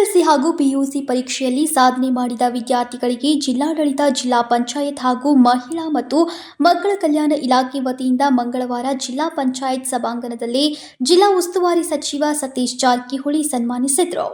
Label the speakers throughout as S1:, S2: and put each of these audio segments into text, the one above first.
S1: SSLC ಹಾಗೂ PUC ಪರೀಕ್ಷೆಯಲ್ಲಿ ಸಾಧನೆ ಮಾಡಿದ ವಿದ್ಯಾರ್ಥಿಗಳಿಗೆ ಜಿಲ್ಲಾಡಳಿತ, ಜಿಲ್ಲಾ ಪಂಚಾಯತ್ ಹಾಗೂ ಮಹಿಳಾ ಮತ್ತು ಮಕ್ಕಳ ಕಲ್ಯಾಣ ಇಲಾಖೆ ವತಿಯಿಂದ ಮಂಗಳವಾರ ಜಿಲ್ಲಾ ಪಂಚಾಯತ್ ಸಭಾಂಗಣದಲ್ಲಿ ಜಿಲ್ಲಾ ಉಸ್ತುವಾರಿ ಸಚಿವ ಸತೀಶ್ ಜಾರಕಿಹೊಳಿ ಸನ್ಮಾನಿಸಿದರು.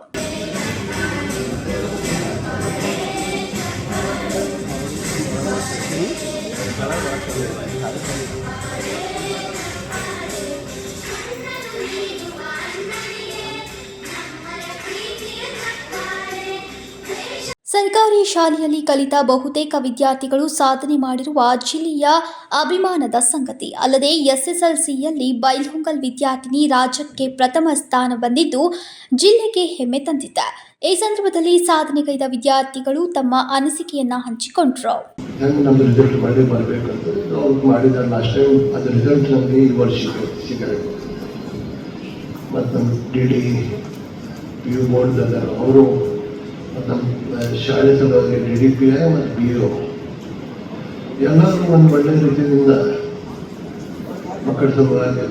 S1: ಸರ್ಕಾರಿ ಶಾಲೆಯಲ್ಲಿ ಕಲಿತ ಬಹುತೇಕ ವಿದ್ಯಾರ್ಥಿಗಳು ಸಾಧನೆ ಮಾಡಿರುವ ಜಿಲ್ಲೆಯ ಅಭಿಮಾನದ ಸಂಗತಿ. ಅಲ್ಲದೆ ಎಸ್ಎಸ್ಎಲ್ಸಿಯಲ್ಲಿ ಬೈಲ್ಹೊಂಗಲ್ ವಿದ್ಯಾರ್ಥಿನಿ ರಾಜ್ಯಕ್ಕೆ ಪ್ರಥಮ ಸ್ಥಾನ ಬಂದಿದ್ದು ಜಿಲ್ಲೆಗೆ ಹೆಮ್ಮೆ ತಂದಿದೆ. ಈ ಸಂದರ್ಭದಲ್ಲಿ ಸಾಧನೆಗೈದ ವಿದ್ಯಾರ್ಥಿಗಳು ತಮ್ಮ ಅನಿಸಿಕೆಯನ್ನ ಹಂಚಿಕೊಂಡರು.
S2: ಅವ್ರು ನಮ್ಮ ಶಾಲೆ ಸಲುವಾಗಿ ಡಿ ಡಿ ಪಿ ಐ ಮತ್ತು ಬಿ ಒ ಎಲ್ಲರೂ ಒಂದು ಒಳ್ಳೆ ರೀತಿಯಿಂದ ಮಕ್ಕಳ ಸಲುವಾಗಿ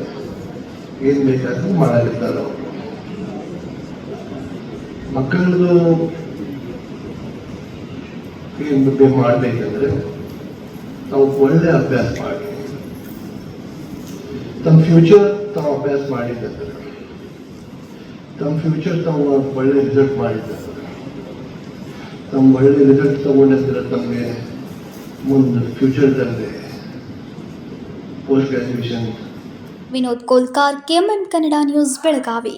S2: ಏನು ಬೇಕಾದ್ರೂ ಮಾಡಲಿದ್ದಾರೆ ಅವರು ಮಕ್ಕಳದು ಏನು ಬಗ್ಗೆ ಮಾಡಬೇಕಂದ್ರೆ ತಾವು ಒಳ್ಳೆ ಅಭ್ಯಾಸ ಮಾಡಿ. ತಮ್ಮ ಫ್ಯೂಚರ್ ತಾವು ಅಭ್ಯಾಸ ಮಾಡಿದ್ದಾರೆ ತಮ್ಮ ಫ್ಯೂಚರ್ ತಾವು ಒಳ್ಳೆ ರಿಸಲ್ಟ್ ಮಾಡಿದ್ದಾರೆ ತಮ್ಮ ಒಳ್ಳೆ ರಿಸಲ್ಟ್ ತಗೊಂಡಿದ್ರೆ ತಮಗೆ ಮುಂದೆ ಫ್ಯೂಚರ್ದಲ್ಲಿ post graduation
S1: Vinod Kolkar KMN Kannada news Belagavi